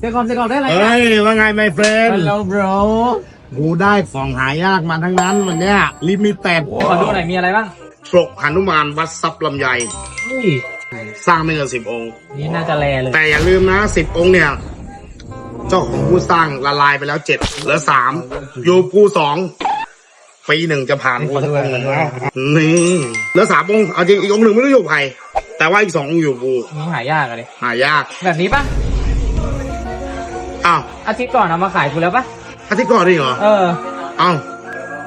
เดี๋ยวก่อนเดี๋ยวก่อนได้อะไรเฮ้ยว่าไงไม่เฟรนฮัลโหล bro กูได้ของหายากมาทั้งนั้นวันเนี้ยลิมิเต็ดขอดูหน่อยมีอะไรบ้างปลกหนุมานวัดซับลำไยเฮ้ยสร้างไม่เกินสิบองค์ นี่น่าจะแลเลย แต่อย่าลืมนะสิบองค์เนี่ย เจ้าของผู้สร้างละลายไปแล้วเจ็ดเหลือสามอยู่ผู้สองปีหนึ่งจะผ่านกูสักองค์หนึ่งนะนี่เหลือสามองค์เอาจริงอีกองค์หนึ่งไม่รู้อยู่กับใครแต่ว่าอีกสององค์อยู่กูนี่หายากอะเลยหายาก แบบนี้ปะ อ้าวอาทิตย์ก่อนเอามาขายกูแล้วปะอาทิตย์ก่อนนี่เหรอเออ เอ้า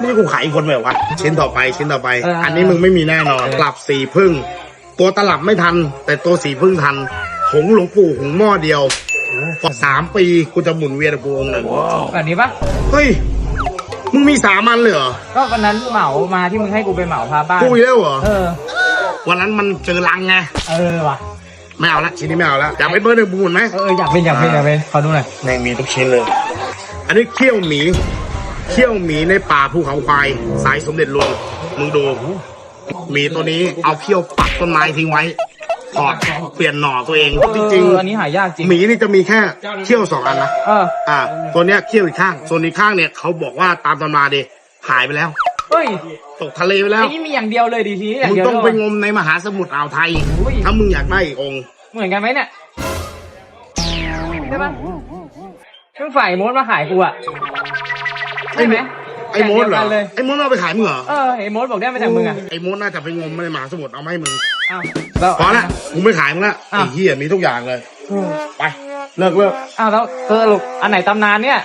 นี่กูขายอีกคนไปเหรอวะชิ้นต่อไปชิ้นต่อไป เอออัอันนี้มึงไม่มีแน่นอนเออ กลับสีพึ่ง ตัวตลับไม่ทัน แต่ตัวสีพึ่งทันหงหลวงปู่หงหม้อเดียวพอสามปีกูจะหมุนเวียนกับกูองค์หนึ่งแบบนี้ปะเฮ้ยมึงมีสามันเลยเหรอก็วันนั้นเหมามาที่มึงให้กูไปเหมาพาบ้านกูอีกแล้วเหรอเออ วันนั้นมันเจอรังไงเออว่ะ ไม่เอาละชิ้นนี้ไม่เอาละอยากเป็นเบอร์หนึ่งบูนไหมเอออยากเป็นอยากเป็นอยากเป็นขอดูหน่อยในมีทุกชิ้นเลย อันนี้เขี้ยวหมีเขี้ยวหมีในป่าภูเขาควายสายสมเด็จหลวงมึงดูหมีตัวนี้เอาเขี้ยวปักต้นไม้ทิ้งไว้ถอดเปลี่ยนหน่อตัวเองจริงเอออันนี้หายากจริงๆหมีนี่จะมีแค่เขี้ยวสองอันนะเอออ่าตัวเนี้ยเขี้ยวอีกข้าง ส่วนอีกข้างเนี่ยเขาบอกว่าตามตำราดิหายไปแล้ว เฮ้ยตกทะเลไปแล้วไอ้นี่มีอย่างเดียวเลยดีทีนี้อย่างมึงเดียวต้องเลยไปงมในมหาสมุทรอ่าวไทย อุ้ยถ้ามึงอยากได้อีกองค์เหมือนกันไหมเนี่ยใช่ปะเพิ่งฝ่ายมดมาขายกูอะใช่ไหมไอ้มดเหรอแบบดียวกันเลยไอ้มดเอาไปขายมึงเหรอ เออไอ้มดบอกได้มาจากมึงอะไอ้มดน่าจะไปงมในมหาสมุทรเอามาให้มึง อ้าวแล้ว พอละกูไม่ขายมึงละอ้าวไอ้เหี้ยมีทุกอย่างเลย ไป เลิกเลิกอ้าวแล้วสรุปอันไหนตำนานเนี่ย